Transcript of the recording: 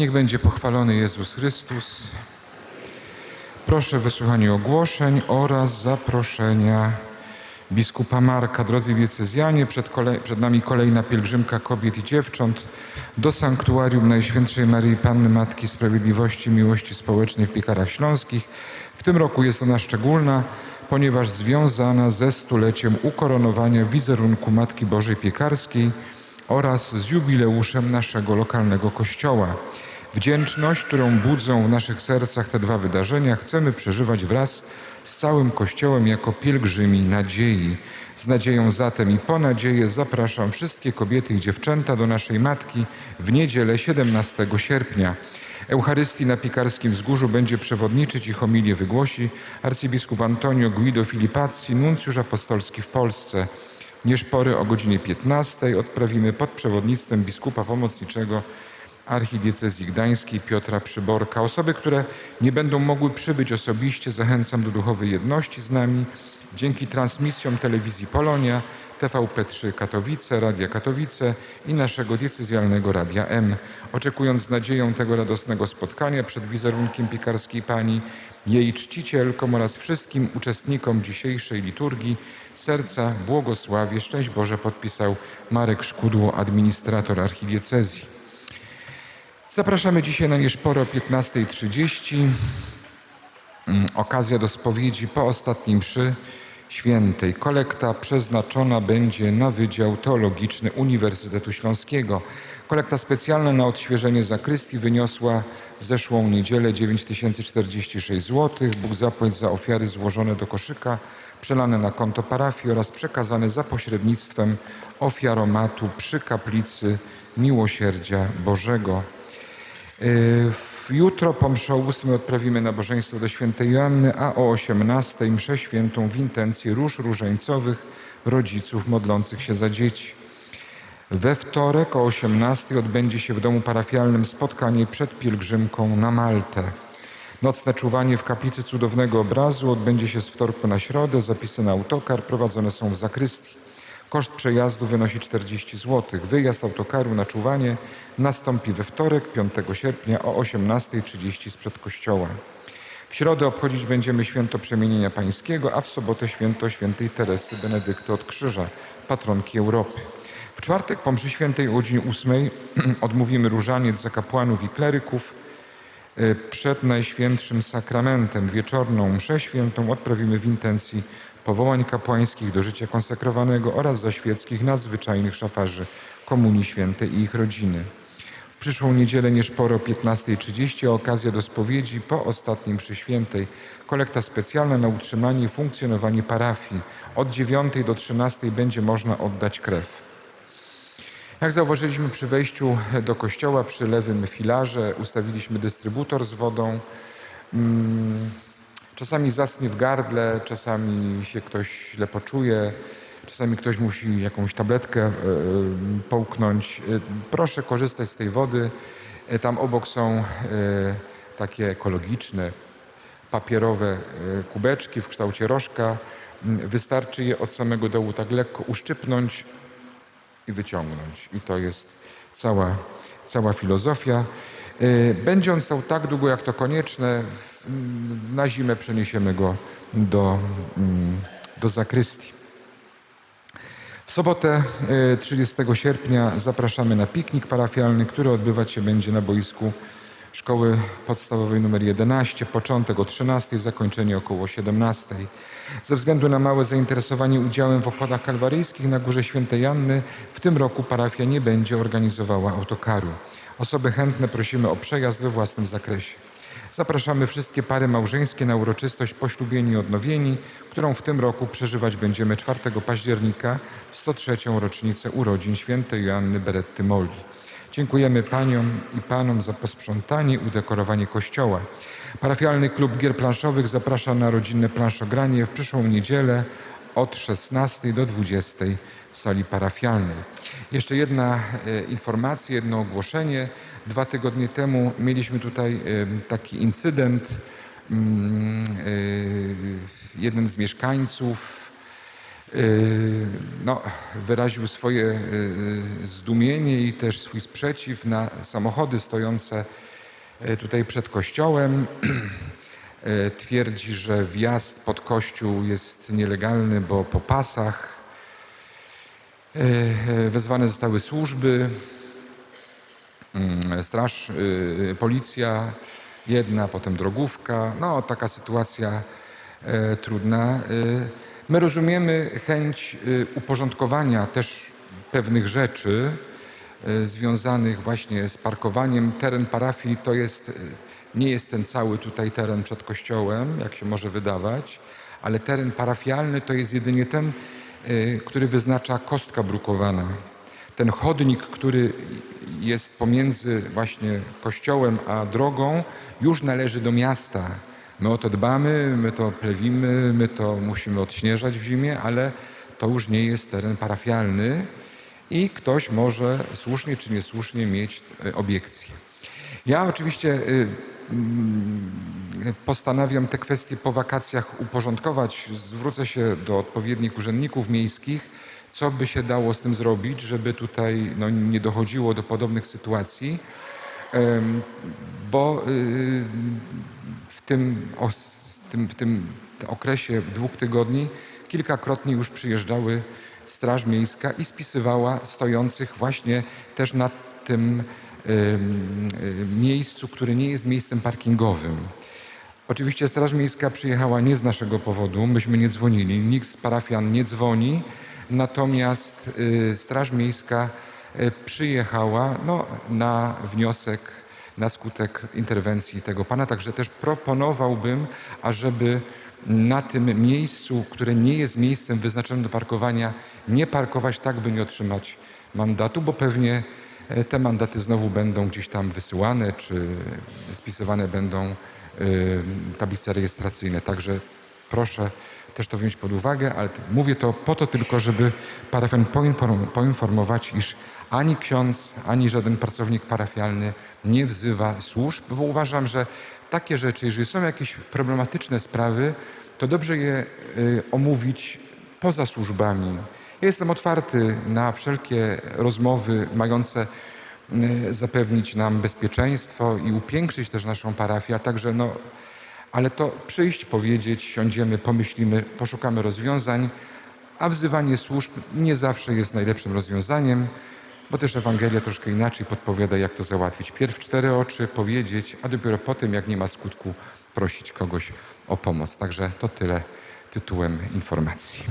Niech będzie pochwalony Jezus Chrystus. Proszę o wysłuchanie ogłoszeń oraz zaproszenia biskupa Marka. Drodzy diecezjanie, przed, przed nami kolejna pielgrzymka kobiet i dziewcząt do sanktuarium Najświętszej Maryi Panny Matki Sprawiedliwości i Miłości Społecznej w Piekarach Śląskich. W tym roku jest ona szczególna, ponieważ związana ze stuleciem ukoronowania wizerunku Matki Bożej Piekarskiej oraz z jubileuszem naszego lokalnego kościoła. Wdzięczność, którą budzą w naszych sercach te dwa wydarzenia, chcemy przeżywać wraz z całym Kościołem jako pielgrzymi nadziei. Z nadzieją zatem i po nadzieję zapraszam wszystkie kobiety i dziewczęta do naszej Matki w niedzielę 17 sierpnia. Eucharystii na Piekarskim Wzgórzu będzie przewodniczyć i homilię wygłosi arcybiskup Antonio Guido Filipazzi, nuncjusz apostolski w Polsce. Nieszpory o godzinie 15 odprawimy pod przewodnictwem biskupa pomocniczego archidiecezji gdańskiej Piotra Przyborka. Osoby, które nie będą mogły przybyć osobiście, zachęcam do duchowej jedności z nami dzięki transmisjom telewizji Polonia, TVP3 Katowice, Radia Katowice i naszego diecezjalnego Radia M. Oczekując z nadzieją tego radosnego spotkania przed wizerunkiem piekarskiej Pani, jej czcicielkom oraz wszystkim uczestnikom dzisiejszej liturgii, serca błogosławie, szczęść Boże podpisał Marek Szkudło, administrator archidiecezji. Zapraszamy dzisiaj na nieszporo o 15.30. Mm, Okazja do spowiedzi po ostatniej mszy świętej. Kolekta przeznaczona będzie na Wydział Teologiczny Uniwersytetu Śląskiego. Kolekta specjalna na odświeżenie zakrystii wyniosła w zeszłą niedzielę 9046 zł. Bóg zapłać za ofiary złożone do koszyka, przelane na konto parafii oraz przekazane za pośrednictwem ofiaromatu przy kaplicy Miłosierdzia Bożego. Y, Jutro po mszy o 8 odprawimy nabożeństwo do świętej Joanny, a o 18 mszę świętą w intencji róż różańcowych rodziców modlących się za dzieci. We wtorek o 18 odbędzie się w domu parafialnym spotkanie przed pielgrzymką na Maltę. Nocne czuwanie w kaplicy cudownego obrazu odbędzie się z wtorku na środę. Zapisy na autokar prowadzone są w zakrystii. Koszt przejazdu wynosi 40 zł. Wyjazd autokaru na czuwanie nastąpi we wtorek, 5 sierpnia o 18.30 sprzed kościoła. W środę obchodzić będziemy święto Przemienienia Pańskiego, a w sobotę święto świętej Teresy Benedykty od Krzyża, patronki Europy. W czwartek po mszy świętej o godzinie 8 odmówimy różaniec za kapłanów i kleryków. Y, Przed Najświętszym Sakramentem wieczorną mszę świętą odprawimy w intencji powołań kapłańskich do życia konsekrowanego oraz za świeckich nadzwyczajnych szafarzy Komunii Świętej i ich rodziny. W przyszłą niedzielę nieszporo o 15.30 okazja do spowiedzi po ostatnim mszy świętej. Kolekta specjalna na utrzymanie i funkcjonowanie parafii. Od 9 do 13 będzie można oddać krew. Jak zauważyliśmy przy wejściu do kościoła, przy lewym filarze ustawiliśmy dystrybutor z wodą. Mm, Czasami zasnie w gardle, czasami się ktoś źle poczuje, czasami ktoś musi jakąś tabletkę e, połknąć. E, Proszę korzystać z tej wody. E, Tam obok są takie ekologiczne, papierowe kubeczki w kształcie rożka. Mm, Wystarczy je od samego dołu tak lekko uszczypnąć i wyciągnąć. I to jest cała, cała filozofia. Y, Będzie on stał tak długo, jak to konieczne. Na zimę przeniesiemy go do, mm, do zakrystii. W sobotę y, 30 sierpnia zapraszamy na piknik parafialny, który odbywać się będzie na boisku Szkoły Podstawowej nr 11. Początek o 13, zakończenie około 17. Ze względu na małe zainteresowanie udziałem w okładach kalwaryjskich na Górze Świętej Janny w tym roku parafia nie będzie organizowała autokaru. Osoby chętne prosimy o przejazd we własnym zakresie. Zapraszamy wszystkie pary małżeńskie na uroczystość poślubieni i odnowieni, którą w tym roku przeżywać będziemy 4 października w 103. rocznicę urodzin świętej Joanny Beretty Moli. Dziękujemy Paniom i Panom za posprzątanie i udekorowanie kościoła. Parafialny Klub Gier Planszowych zaprasza na rodzinne planszogranie w przyszłą niedzielę od 16 do 20 w sali parafialnej. Jeszcze jedna e, informacja, jedno ogłoszenie. Dwa tygodnie temu mieliśmy tutaj e, taki incydent. Mm, e, Jeden z mieszkańców no, wyraził swoje y, zdumienie i też swój sprzeciw na samochody stojące y, tutaj przed kościołem. Y, Twierdzi, że wjazd pod kościół jest nielegalny, bo po pasach. Y, y, Wezwane zostały służby, mm, straż, y, policja jedna, potem drogówka. No, taka sytuacja trudna. My rozumiemy chęć y, uporządkowania też pewnych rzeczy y, związanych właśnie z parkowaniem. Teren parafii to jest, y, nie jest ten cały tutaj teren przed kościołem, jak się może wydawać, ale teren parafialny to jest jedynie ten, który wyznacza kostka brukowana. Ten chodnik, który jest pomiędzy właśnie kościołem a drogą, już należy do miasta. My o to dbamy, my to plewimy, my to musimy odśnieżać w zimie, ale to już nie jest teren parafialny i ktoś może słusznie czy niesłusznie mieć e, obiekcje. Ja oczywiście y, mm, postanawiam te kwestie po wakacjach uporządkować. Zwrócę się do odpowiednich urzędników miejskich, co by się dało z tym zrobić, żeby tutaj no, nie dochodziło do podobnych sytuacji. Bo y, w tym, w tym, w tym okresie dwóch tygodni kilkakrotnie już przyjeżdżały Straż Miejska i spisywała stojących właśnie też na tym ym, y, miejscu, które nie jest miejscem parkingowym. Oczywiście Straż Miejska przyjechała nie z naszego powodu, myśmy nie dzwonili, nikt z parafian nie dzwoni, natomiast y, Straż Miejska przyjechała no, na wniosek, na skutek interwencji tego pana, także też proponowałbym, ażeby na tym miejscu, które nie jest miejscem wyznaczonym do parkowania, nie parkować tak, by nie otrzymać mandatu, bo pewnie e, te mandaty znowu będą gdzieś tam wysyłane, czy spisywane będą y, tablice rejestracyjne. Także proszę też to wziąć pod uwagę, ale mówię to po to tylko, żeby parafian poinform- poinformować, iż ani ksiądz, ani żaden pracownik parafialny nie wzywa służb, bo uważam, że takie rzeczy, jeżeli są jakieś problematyczne sprawy, to dobrze je y, omówić poza służbami. Ja jestem otwarty na wszelkie rozmowy mające y, zapewnić nam bezpieczeństwo i upiększyć też naszą parafię, a także no, ale to przyjść, powiedzieć, siądziemy, pomyślimy, poszukamy rozwiązań, a wzywanie służb nie zawsze jest najlepszym rozwiązaniem, bo też Ewangelia troszkę inaczej podpowiada, jak to załatwić. Pierw cztery oczy powiedzieć, a dopiero potem, jak nie ma skutku, prosić kogoś o pomoc. Także to tyle tytułem informacji.